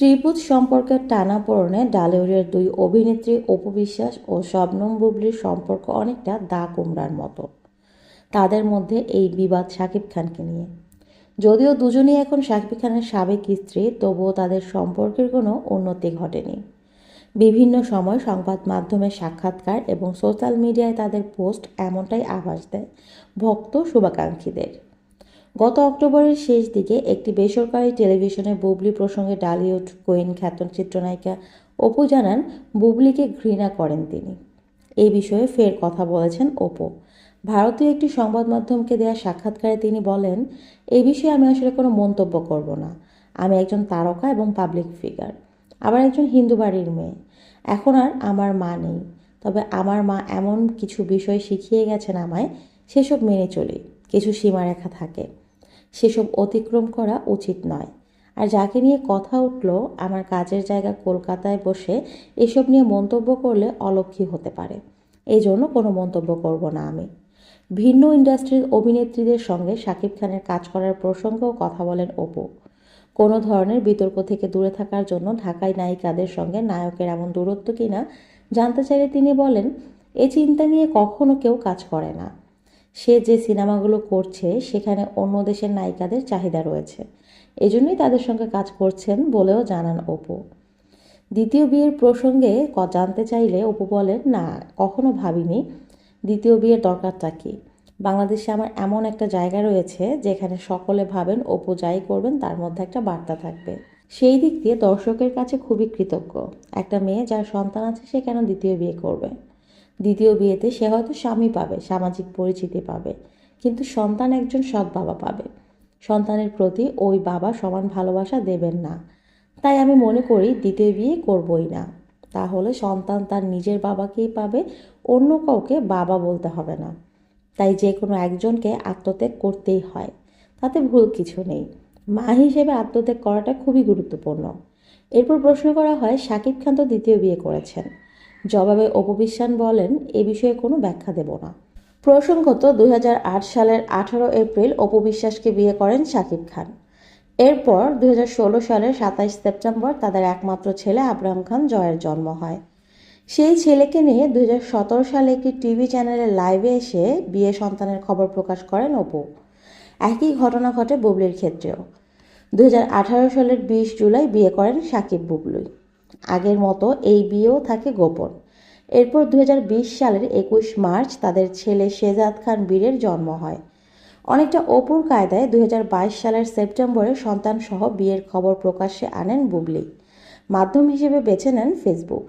ত্রিভুজ সম্পর্কের টানাপোড়েনে ডালিউডের দুই অভিনেত্রী অপু বিশ্বাস ও শবনম বুবলির সম্পর্ক অনেকটা দা কুমড়ার মতো। তাদের মধ্যে এই বিবাদ শাকিব খানকে নিয়ে। যদিও দুজনেই এখন শাকিব খানের সাবেক স্ত্রী, তবুও তাদের সম্পর্কের কোনো উন্নতি ঘটেনি। বিভিন্ন সময় সংবাদ মাধ্যমে সাক্ষাৎকার এবং সোশ্যাল মিডিয়ায় তাদের পোস্ট এমনটাই আভাস দেয় ভক্ত শুভাকাঙ্ক্ষীদের। গত অক্টোবরের শেষ দিকে একটি বেসরকারি টেলিভিশনে বুবলি প্রসঙ্গে ডালিউড কোয়েন খ্যাত চিত্রনায়িকা অপু জানান, বুবলিকে ঘৃণা করেন তিনি। এই বিষয়ে ফের কথা বলেছেন অপু। ভারতীয় একটি সংবাদ মাধ্যমকে দেওয়া সাক্ষাৎকারে তিনি বলেন এই বিষয়ে আমি আসলে কোনো মন্তব্য করব না। আমি একজন তারকা এবং পাবলিক ফিগার আবার একজন হিন্দু বাড়ির মেয়ে। এখন আর আমার মা নেই। তবে আমার মা এমন কিছু বিষয় শিখিয়ে গেছেন আমায়, সেসব মেনে চলি। কিছু সীমারেখা থাকে। সেসব অতিক্রম করা উচিত নয়। আর যাকে নিয়ে কথা উঠল, আমার কাজের জায়গা কলকাতায় বসে এসব নিয়ে মন্তব্য করলে অলক্ষী হতে পারে। এই জন্য কোনো মন্তব্য করব না আমি। ভিন্ন ইন্ডাস্ট্রির অভিনেত্রীদের সঙ্গে শাকিব খানের কাজ করার প্রসঙ্গেও কথা বলেন অপু। কোনো ধরনের বিতর্ক থেকে দূরে থাকার জন্য ঢাকায় নায়িকাদের সঙ্গে নায়কের এমন দূরত্ব কিনা, জানতে চাইলে তিনি বলেন, এ চিন্তা নিয়ে কখনো কেউ কাজ করে না। সে যে সিনেমাগুলো করছে, সেখানে অন্য দেশের নায়িকাদের চাহিদা রয়েছে। এজন্যই তাদের সঙ্গে কাজ করছেন বলেও জানান অপু। দ্বিতীয় বিয়ের প্রসঙ্গে জানতে চাইলে অপু বলেন, না, কখনো ভাবিনি। দ্বিতীয় বিয়ের দরকারটা কী? বাংলাদেশে আমার এমন একটা জায়গা রয়েছে যেখানে সকলে ভাবেন অপু যাই করবেন, তার মধ্যে একটা বার্তা থাকবে। সেই দিক দিয়ে দর্শকের কাছে খুবই কৃতজ্ঞ। একটা মেয়ে যার সন্তান আছে, সে কেন দ্বিতীয় বিয়ে করবে? দ্বিতীয় বিয়েতে সে হয়তো স্বামী পাবে, সামাজিক পরিচিতি পাবে, কিন্তু সন্তান একজন সৎ বাবা পাবে। সন্তানের প্রতি ওই বাবা সমান ভালোবাসা দেবেন না। তাই আমি মনে করি দ্বিতীয় বিয়ে করবই না। তাহলে সন্তান তার নিজের বাবাকেই পাবে, অন্য কাউকে বাবা বলতে হবে না। তাই যে কোনো একজনকে আত্মত্যাগ করতেই হয়। তাতে ভুল কিছু নেই। মা হিসেবে আত্মত্যাগ করাটা খুবই গুরুত্বপূর্ণ। এরপর প্রশ্ন করা হয় শাকিব খান তো দ্বিতীয় বিয়ে করেছেন। জবাবে অপবিশ্বান বলেন, এ বিষয়ে কোনো ব্যাখ্যা দেব না। প্রসঙ্গত, দুই হাজার আট সালের আঠারো এপ্রিল অপবিশ্বাসকে বিয়ে করেন শাকিব খান। এরপর দু হাজার ষোলো সালের সাতাইশ সেপ্টেম্বর তাদের একমাত্র ছেলে আব্রাহাম খান জয়ের জন্ম হয়। সেই ছেলেকে নিয়ে দু হাজার সতেরো সালে একটি টিভি চ্যানেলে লাইভে এসে বিয়ে সন্তানের খবর প্রকাশ করেন অপু। একই ঘটনা ঘটে বুবলির ক্ষেত্রেও। দু হাজার আঠারো সালের বিশ জুলাই বিয়ে করেন সাকিব বুবলুই আগের মতো এই বিয়েও থাকে গোপন। এরপর দু হাজার বিশ সালের একুশ মার্চ তাদের ছেলে শেজাদ খান বীরের জন্ম হয়। অনেকটা অপুর কায়দায় দুই হাজার বাইশ সালের সেপ্টেম্বরে সন্তানসহ বিয়ের খবর প্রকাশ্যে আনেন বুবলি। মাধ্যম হিসেবে বেছে নেন ফেসবুক।